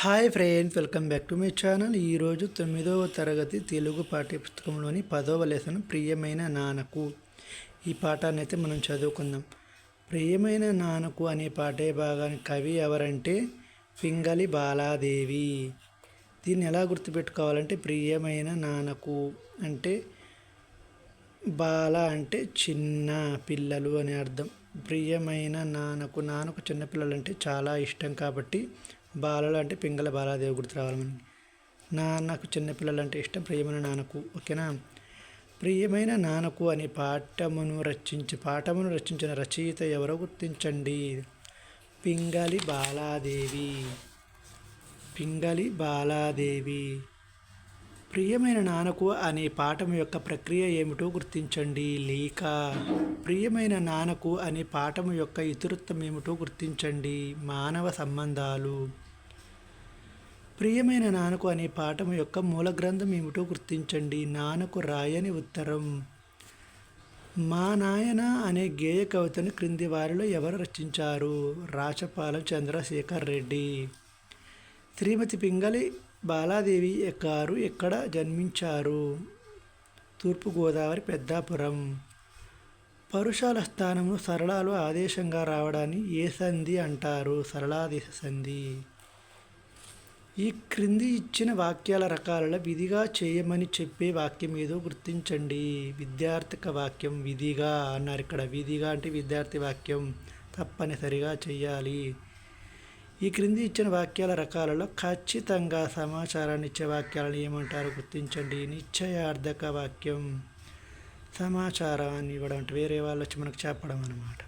Hi friends welcome back to my channel. ఈరోజు తొమ్మిదవ తరగతి తెలుగు పాఠ్యపుస్తకంలోని పదవ లెసన్ ప్రియమైన నాన్నకు. ఈ పాఠాన్ని అయితే మనం చదువుకుందాం. ప్రియమైన నాన్నకు అనే పాఠే భాగానికి కవి ఎవరంటే పింగళి బాలాదేవి. దీన్ని ఎలా గుర్తుపెట్టుకోవాలంటే ప్రియమైన నాన్నకు అంటే బాల అంటే చిన్న పిల్లలు అని అర్థం. ప్రియమైన నాన్నకు నాన్నకు చిన్నపిల్లలు అంటే చాలా ఇష్టం కాబట్టి బాలలు అంటే పింగళ బాలాదేవి గుర్తు రావాలి నాన్నకు చిన్నపిల్లలు అంటే ఇష్టం ప్రియమైన నాన్నకు ఓకేనా? ప్రియమైన నాన్నకు అనే పాఠమును రచించి పాఠమును రచించిన రచయిత ఎవరో గుర్తించండి. పింగళి బాలాదేవి. పింగళి బాలాదేవి. ప్రియమైన నాన్నకు అనే పాఠం యొక్క ప్రక్రియ ఏమిటో గుర్తించండి. లేక ప్రియమైన నాన్నకు అనే పాఠం యొక్క ఇతరత్వం ఏమిటో గుర్తించండి. మానవ సంబంధాలు. ప్రియమైన నాన్నకు అనే పాఠం యొక్క మూల గ్రంథం ఏమిటో గుర్తించండి. నాన్నకు రాయని ఉత్తరం. మా నాయన అనే గేయ కవితను క్రింది వారిలో ఎవరు రచించారు? రాచపాలెం చంద్రశేఖర్ రెడ్డి. శ్రీమతి పింగళి బాలాదేవి గారు ఎక్కడ జన్మించారు? తూర్పుగోదావరి పెద్దాపురం. పరుషాల స్థానము సరళాలు ఆదేశంగా రావడాన్ని ఏ సంధి అంటారు? సరళాదేశ సంధి. ఈ క్రింది ఇచ్చిన వాక్యాల రకాలలో విధిగా చేయమని చెప్పే వాక్యం ఏదో గుర్తించండి. విద్యార్థిక వాక్యం విధిగా అన్నారు ఇక్కడ. విధిగా అంటే విద్యార్థి వాక్యం తప్పనిసరిగా చేయాలి ఈ క్రింది ఇచ్చిన వాక్యాల రకాలలో ఖచ్చితంగా సమాచారాన్ని ఇచ్చే వాక్యాలను ఏమంటారు? గుర్తించండి. నిశ్చయార్థక వాక్యం సమాచారాన్ని ఇవ్వడం అంటే వేరే వాళ్ళు వచ్చి మనకు చెప్పడం అన్నమాట.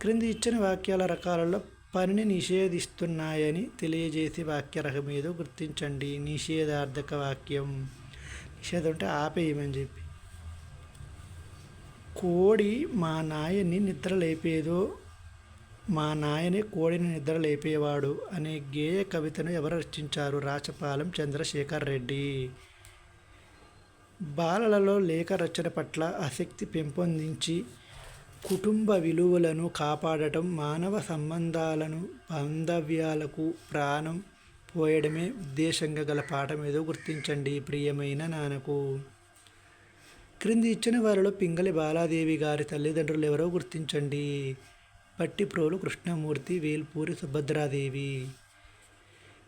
క్రింది ఇచ్చిన వాక్యాల రకాలలో పనిని నిషేధిస్తున్నాయని తెలియజేసే వాక్య రకం ఏదో గుర్తించండి. నిషేధార్థక వాక్యం. నిషేధం అంటే ఆపేయమని చెప్పి. కోడి మా నాయని నిద్ర లేపేదో మా నాయనే కోడిని నిద్ర లేపేవాడు అనే గేయ కవితను ఎవరు రచించారు? రాచపాలెం చంద్రశేఖర్ రెడ్డి. బాలలలో లేఖ రచన పట్ల ఆసక్తి పెంపొందించి కుటుంబ విలువలను కాపాడటం మానవ సంబంధాలను బాంధవ్యాలకు ప్రాణం పోయడమే ఉద్దేశంగా గల పాఠం ఏదో గుర్తించండి ప్రియమైన నాన్నకు. క్రింది ఇచ్చిన వారిలో పింగళి బాలాదేవి గారి తల్లిదండ్రులు ఎవరో గుర్తించండి. పట్టిప్రోలు కృష్ణమూర్తి వేల్పూరి సుభద్రాదేవి.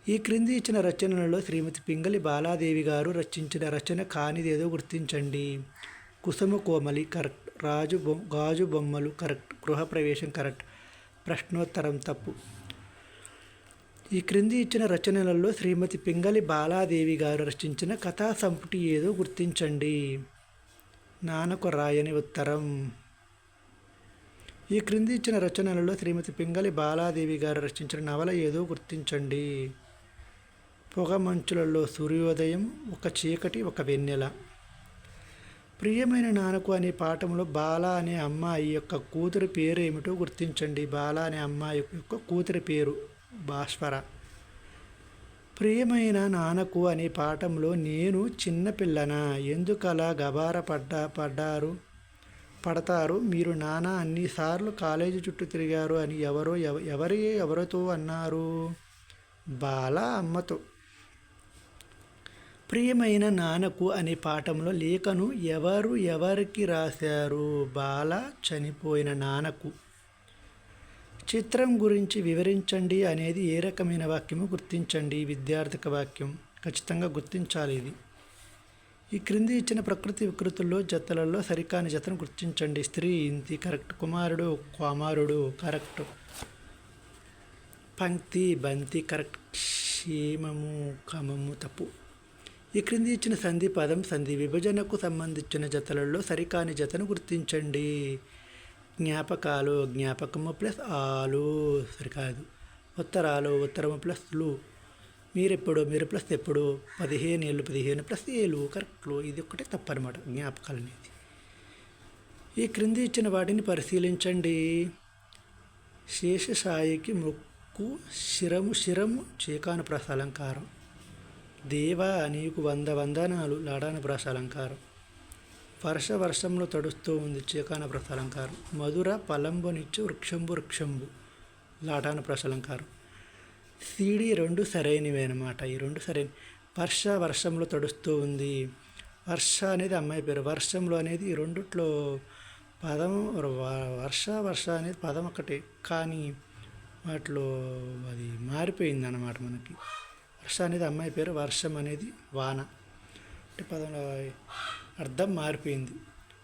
ఈ క్రింది ఇచ్చిన రచనలలో శ్రీమతి పింగళి బాలాదేవి గారు రచించిన రచన కానిదేదో గుర్తించండి. కుసుమ కోమలి కర్ రాజు బొ గాజు బొమ్మలు కరెక్ట్ గృహప్రవేశం కరెక్ట్ ప్రశ్నోత్తరం తప్పు. ఈ క్రింది ఇచ్చిన రచనలలో శ్రీమతి పింగళి బాలాదేవి గారు రచించిన కథా సంపుటి ఏదో గుర్తించండి. నానకు రాయని ఉత్తరం. ఈ క్రింది ఇచ్చిన రచనలలో శ్రీమతి పింగళి బాలాదేవి గారు రచించిన నవల ఏదో గుర్తించండి. పొగ మంచులలో సూర్యోదయం ఒక చీకటి ఒక వెన్నెల. ప్రియమైన నాన్నకు అనే పాఠంలో బాల అనే అమ్మాయి యొక్క కూతురి పేరు ఏమిటో గుర్తించండి. బాల అనే అమ్మాయి యొక్క కూతురి పేరు భాస్వర. ప్రియమైన నాన్నకు అనే పాఠంలో నేను చిన్నపిల్లన ఎందుకలా గబార పడ్డా పడ్డారు? పడతారు? మీరు నానా అన్నిసార్లు కాలేజీ చుట్టూ తిరిగారు అని ఎవరో ఎవరి ఎవరితో అన్నారు? బాల అమ్మతో. ప్రియమైన నాన్నకు అనే పాఠంలో లేఖను ఎవరు ఎవరికి రాశారు? బాల చనిపోయిన నాన్నకు. చిత్రం గురించి వివరించండి అనేది ఏ రకమైన వాక్యము గుర్తించండి. విద్యార్థిక వాక్యం. ఖచ్చితంగా గుర్తించాలి ఇది. ఈ క్రింది ఇచ్చిన ప్రకృతి వికృతుల్లో జతలలో సరికాని జతను గుర్తించండి. స్త్రీ ఇంతి కరెక్ట్. కుమారుడు కుమారుడు కరెక్ట్. పంక్తి బంతి కరెక్ట్. క్షేమము కమము తప్పు. ఈ క్రింది ఇచ్చిన సంధి పదం సంధి విభజనకు సంబంధించిన జతలలో సరికాని జతను గుర్తించండి. జ్ఞాపకాలు జ్ఞాపకము ప్లస్ ఆలు సరికాదు. ఉత్తరాలు ఉత్తరము ప్లస్లు. మీరెప్పుడు మీరు ప్లస్ ఎప్పుడు పదిహేను ఏళ్ళు పదిహేను ప్లస్ ఏళ్ళు కరెక్ట్లు ఇది ఒక్కటే తప్పనమాట జ్ఞాపకాలు అనేది. ఈ క్రింది ఇచ్చిన వాటిని పరిశీలించండి. శేషసాయికి మొక్కు శిరము శిరము చీకాను ప్రసాలంకారం దేవా నీకు వంద వందనాలు లాడాన బ్రాస అలంకారం వర్ష వర్షంలో తడుస్తూ ఉంది చీకాన బ్రస అలంకారం మధుర పలంబునిచ్చు వృక్షంబు వృక్షంబు లాటాన బ్రస అలంకారం సీడి రెండు సరైనవి అనమాట ఈ రెండు సరైన వర్ష వర్షంలో తడుస్తూ ఉంది. వర్ష అనేది అమ్మాయి పేరు. వర్షంలో అనేది ఈ రెండిట్లో పదం వ- వర్ష వర్ష అనేది పదం ఒకటి కానీ వాటిలో అది మారిపోయింది అన్నమాట మనకి. వర్ష అనేది అమ్మాయి పేరు వర్షం అనేది వాన. అంటే పదంలో అర్థం మారిపోయింది.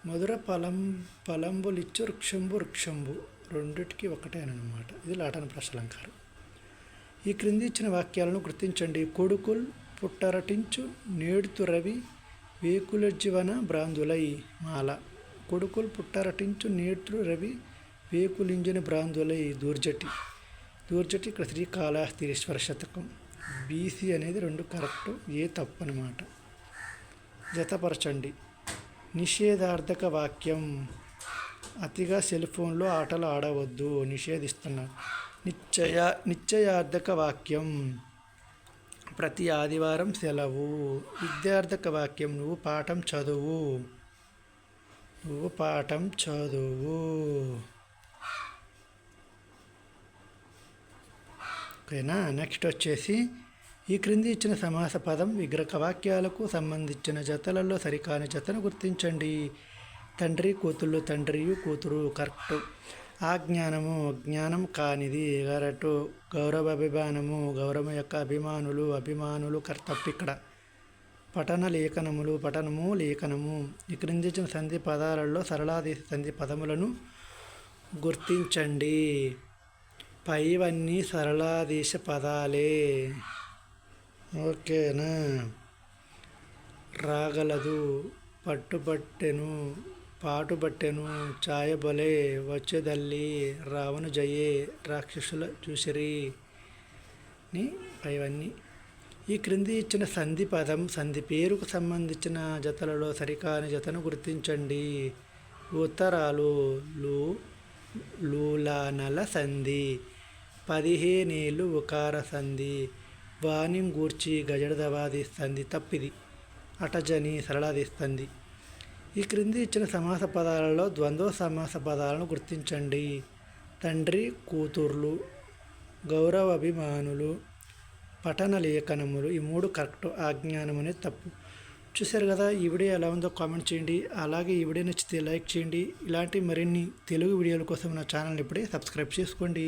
మధుర పలం పలంబులిచ్చు వృక్షంబు వృక్షంబు రెండిటికి ఒకటేనమాట ఇది లాటన ప్రశలంకారం. ఈ క్రింది ఇచ్చిన వాక్యాలను గుర్తించండి. కొడుకుల్ పుట్టరటించు నేడుతు రవి వేకులజ్జీవన జీవన బ్రాందులై మాల. కొడుకులు పుట్టరటించు నేడు రవి వేకులింజని బ్రాందులై దూర్జటి. దూర్జటి ఇక్కడ శ్రీకాళహస్తీశ్వర శతకం. బీసీ అనేది రెండు కరెక్ట్ ఏ తప్పు అనమాట జతపరచండి. నిషేధార్థక వాక్యం. అతిగా సెల్ ఫోన్లో ఆటలు ఆడవద్దు నిషేధిస్తున్నారు నిశ్చయ నిశ్చయార్థక వాక్యం. ప్రతి ఆదివారం సెలవు. విద్యార్థక వాక్యం నువ్వు పాఠం చదువు. నువ్వు పాఠం చదువు. ఓకేనా? నెక్స్ట్ వచ్చేసి ఈ క్రింది ఇచ్చిన సమాస పదం విగ్రహ వాక్యాలకు సంబంధించిన జతలలో సరికాని జతను గుర్తించండి. తండ్రి కూతుళ్ళు తండ్రియు కూతురు కరెక్ట్. ఆ జ్ఞానము జ్ఞానం కానిది గరటు గౌరవ అభిమానము గౌరవం యొక్క అభిమానులు అభిమానులు కర్తప్పు ఇక్కడ. పఠన లేఖనములు పఠనము లేఖనము. ఈ క్రిందించిన ఇచ్చిన సంధి పదాలలో సరళాది సంధి పదములను గుర్తించండి. పైవన్నీ సరళాదేశ పదాలే. ఓకేనా? రాగలదు పట్టుబట్టెను పాటుబట్టెను ఛాయబొలే వచ్చేదల్లి రావణు జయే రాక్షసుల చూసిరి. ని పైవన్నీ. ఈ క్రింది ఇచ్చిన సంధి పదం సంధి పేరుకు సంబంధించిన జతలలో సరికాని జతను గుర్తించండి. ఉత్తరాలు లూ లూలానల సంధి. పదిహేనేళ్ళు ఉకార సంధి. వాణిం గూర్చి గజడదవాదిస్తుంది తప్పిది. అటజని సరళాదిస్తుంది ఈ క్రింది ఇచ్చిన సమాస పదాలలో ద్వంద్వ సమాస పదాలను గుర్తించండి. తండ్రి కూతుర్లు గౌరవ అభిమానులు పఠన లేఖనములు ఈ మూడు కరెక్ట్ ఆజ్ఞానం అనేది తప్పు. చూశారు కదా ఈ వీడియో ఎలా ఉందో కామెంట్ చేయండి. అలాగే ఈ వీడియో నచ్చితే లైక్ చేయండి. ఇలాంటి మరిన్ని తెలుగు వీడియోల కోసం నా ఛానల్ ఇప్పుడే సబ్స్క్రైబ్ చేసుకోండి.